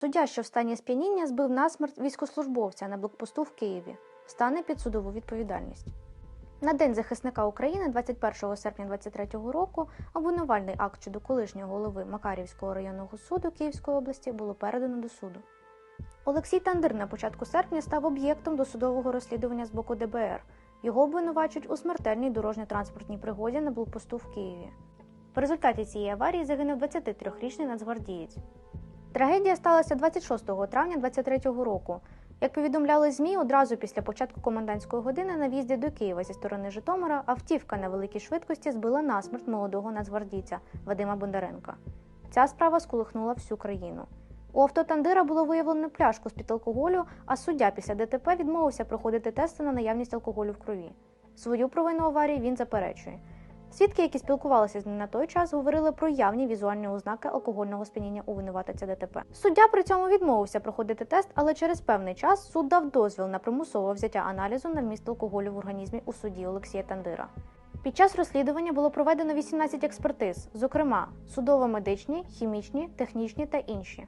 Суддя, що в стані сп'яніння, збив насмерть військослужбовця на блокпосту в Києві, стане під судову відповідальність. На День захисника України 21 серпня 2023 року обвинувальний акт щодо колишнього голови Макарівського районного суду Київської області було передано до суду. Олексій Тандир на початку серпня став об'єктом досудового розслідування з боку ДБР. Його обвинувачують у смертельній дорожньо-транспортній пригоді на блокпосту в Києві. В результаті цієї аварії загинув 23-річний нацгвардієць. Трагедія сталася 26 травня 2023 року. Як повідомляли ЗМІ, одразу після початку комендантської години на в'їзді до Києва зі сторони Житомира автівка на великій швидкості збила насмерть молодого нацгвардійця Вадима Бондаренка. Ця справа сколихнула всю країну. У авто Тандира було виявлено пляшку з-під алкоголю, а суддя після ДТП відмовився проходити тести на наявність алкоголю в крові. Свою провину аварії він заперечує. Свідки, які спілкувалися з ним на той час, говорили про явні візуальні ознаки алкогольного сп'яніння у винуватиця ДТП. Суддя при цьому відмовився проходити тест, але через певний час суд дав дозвіл на примусове взяття аналізу на вміст алкоголю в організмі у суді Олексія Тандира. Під час розслідування було проведено 18 експертиз, зокрема судово-медичні, хімічні, технічні та інші.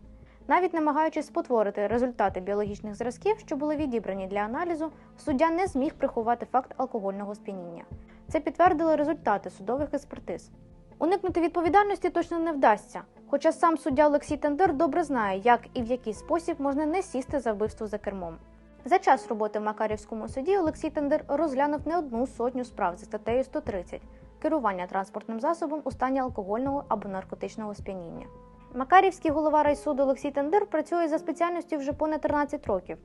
Навіть намагаючись спотворити результати біологічних зразків, що були відібрані для аналізу, суддя не зміг приховати факт алкогольного сп'яніння. Це підтвердили результати судових експертиз. Уникнути відповідальності точно не вдасться, хоча сам суддя Олексій Тендер добре знає, як і в який спосіб можна не сісти за вбивство за кермом. За час роботи в Макарівському суді Олексій Тендер розглянув не одну сотню справ за статтею 130 керування транспортним засобом у стані алкогольного або наркотичного сп'яніння. Макарівський голова райсуду Олексій Тендер працює за спеціальністю вже понад 13 років.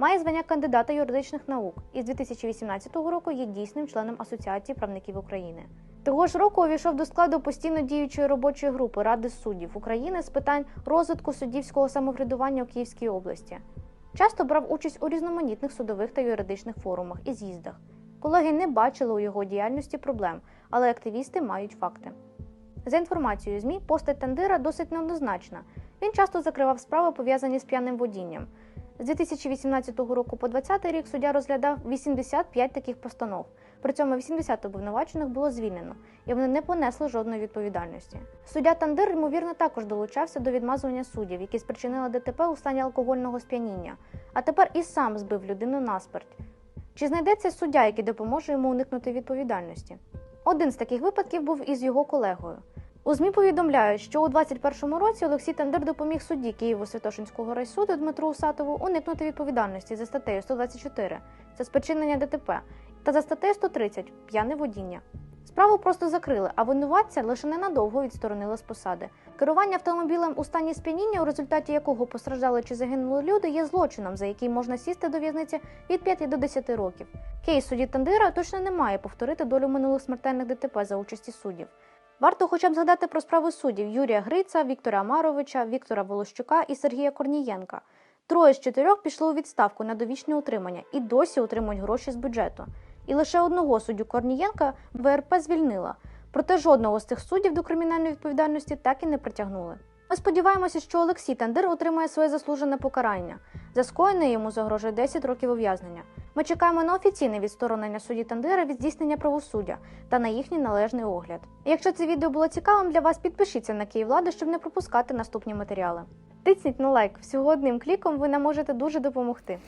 Має звання кандидата юридичних наук і з 2018 року є дійсним членом Асоціації правників України. Того ж року увійшов до складу постійно діючої робочої групи Ради суддів України з питань розвитку суддівського самоврядування у Київській області. Часто брав участь у різноманітних судових та юридичних форумах і з'їздах. Колеги не бачили у його діяльності проблем, але активісти мають факти. За інформацією ЗМІ, постать Тандира досить неоднозначна. Він часто закривав справи, пов'язані з п'яним водінням. З 2018 року по 2020 рік суддя розглядав 85 таких постанов. При цьому 80 обвинувачених було звільнено, і вони не понесли жодної відповідальності. Суддя Тандир, ймовірно, також долучався до відмазування суддів, які спричинили ДТП у стані алкогольного сп'яніння, а тепер і сам збив людину насмерть. Чи знайдеться суддя, який допоможе йому уникнути відповідальності? Один з таких випадків був із його колегою. У ЗМІ повідомляють, що у 2021 році Олексій Тандер допоміг судді Києво-Святошинського райсуду Дмитру Усатову уникнути відповідальності за статтею 124 це спричинення ДТП та за статтею 130 п'яне водіння. Справу просто закрили, а винуватця лише ненадовго відсторонили з посади. Керування автомобілем у стані сп'яніння, у результаті якого постраждали чи загинули люди, є злочином, за який можна сісти до в'язниці від 5 до 10 років. Кейс судді Тандира точно не має повторити долю минулих смертельних ДТП за участі суддів. Варто хоча б згадати про справи суддів Юрія Гриця, Віктора Амаровича, Віктора Волощука і Сергія Корнієнка. Троє з чотирьох пішли у відставку на довічне утримання і досі отримують гроші з бюджету. І лише одного суддю Корнієнка ВРП звільнила. Проте жодного з цих суддів до кримінальної відповідальності так і не притягнули. Ми сподіваємося, що Олексій Тандир отримає своє заслужене покарання. За скоєне йому загрожує 10 років ув'язнення. Ми чекаємо на офіційне відсторонення судді Тандира від здійснення правосуддя та на їхній належний огляд. Якщо це відео було цікавим для вас, підпишіться на Київладу, щоб не пропускати наступні матеріали. Тисніть на лайк. Всього одним кліком ви нам можете дуже допомогти.